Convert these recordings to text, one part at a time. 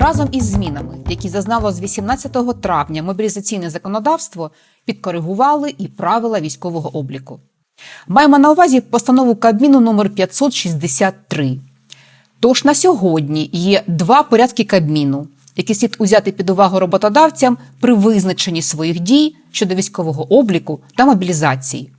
Разом із змінами, які зазнало з 18 травня мобілізаційне законодавство, підкоригували і правила військового обліку. Маємо на увазі постанову Кабміну номер 563. Тож на сьогодні є два порядки Кабміну, які слід узяти під увагу роботодавцям при визначенні своїх дій щодо військового обліку та мобілізації.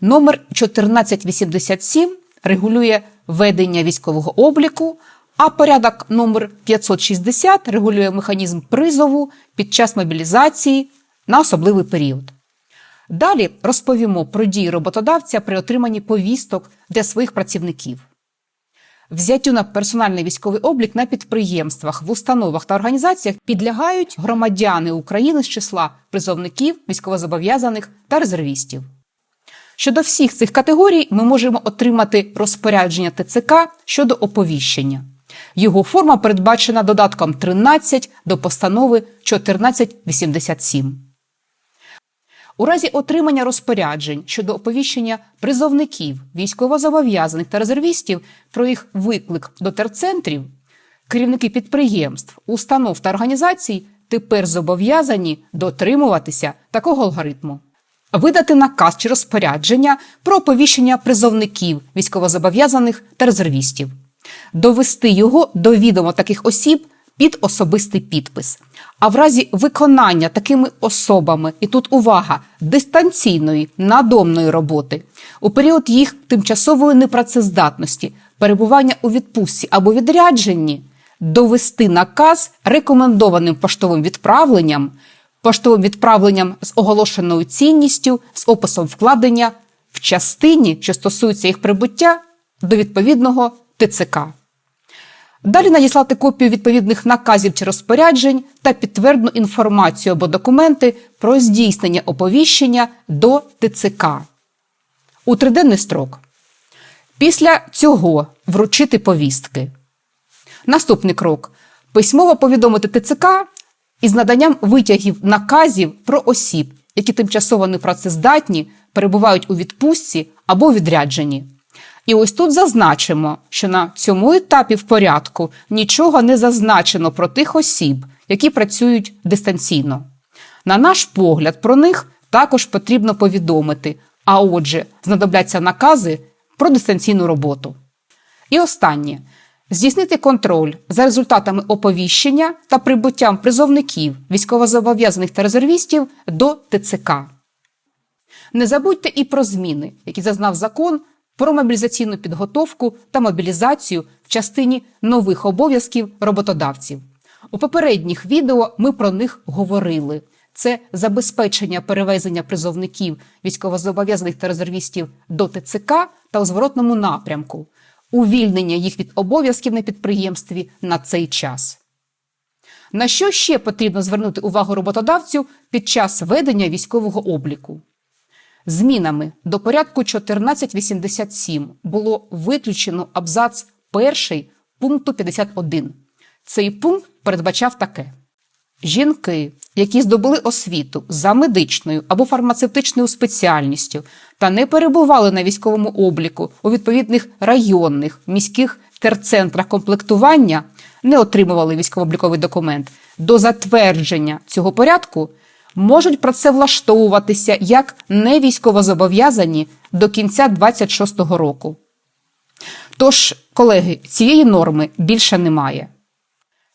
Номер 1487 регулює ведення військового обліку, а порядок номер 560 регулює механізм призову під час мобілізації на особливий період. Далі розповімо про дії роботодавця при отриманні повісток для своїх працівників. Взяттю на персональний військовий облік на підприємствах, в установах та організаціях підлягають громадяни України з числа призовників, військовозобов'язаних та резервістів. Щодо всіх цих категорій ми можемо отримати розпорядження ТЦК щодо оповіщення. Його форма передбачена додатком 13 до постанови 1487. У разі отримання розпоряджень щодо оповіщення призовників, військовозобов'язаних та резервістів про їх виклик до терцентрів, керівники підприємств, установ та організацій тепер зобов'язані дотримуватися такого алгоритму. Видати наказ чи розпорядження про оповіщення призовників, військовозобов'язаних та резервістів, довести його до відома таких осіб під особистий підпис. А в разі виконання такими особами, і тут увага, дистанційної надомної роботи, у період їх тимчасової непрацездатності, перебування у відпустці або відрядженні, довести наказ рекомендованим поштовим відправленням, поштовим відправленням з оголошеною цінністю, з описом вкладення в частині, що стосується їх прибуття до відповідного ТЦК. Далі надіслати копію відповідних наказів чи розпоряджень та підтвердну інформацію або документи про здійснення оповіщення до ТЦК у триденний строк. Після цього вручити повістки. Наступний крок письмово повідомити ТЦК із наданням витягів наказів про осіб, які тимчасово непрацездатні, перебувають у відпустці або відрядженні. І ось тут зазначимо, що на цьому етапі в порядку нічого не зазначено про тих осіб, які працюють дистанційно. На наш погляд, про них також потрібно повідомити, а отже, знадобляться накази про дистанційну роботу. І останнє здійснити контроль за результатами оповіщення та прибуттям призовників, військовозобов'язаних та резервістів до ТЦК. Не забудьте і про зміни, які зазнав закон про мобілізаційну підготовку та мобілізацію в частині нових обов'язків роботодавців. У попередніх відео ми про них говорили. Це забезпечення перевезення призовників військовозобов'язаних та резервістів до ТЦК та у зворотному напрямку, увільнення їх від обов'язків на підприємстві на цей час. На що ще потрібно звернути увагу роботодавцю під час ведення військового обліку? Змінами до порядку 1487 було виключено абзац 1 пункту 51. Цей пункт передбачав таке: жінки, які здобули освіту за медичною або фармацевтичною спеціальністю та не перебували на військовому обліку у відповідних районних міських терцентрах комплектування, не отримували військово-обліковий документ до затвердження цього порядку можуть працевлаштовуватися як невійськовозобов'язані до кінця 26-го року. Тож, колеги, цієї норми більше немає.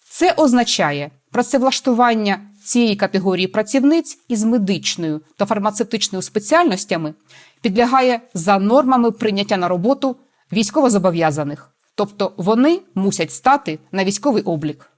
Це означає працевлаштування цієї категорії працівниць із медичною та фармацевтичною спеціальностями підлягає за нормами прийняття на роботу військовозобов'язаних, тобто вони мусять стати на військовий облік.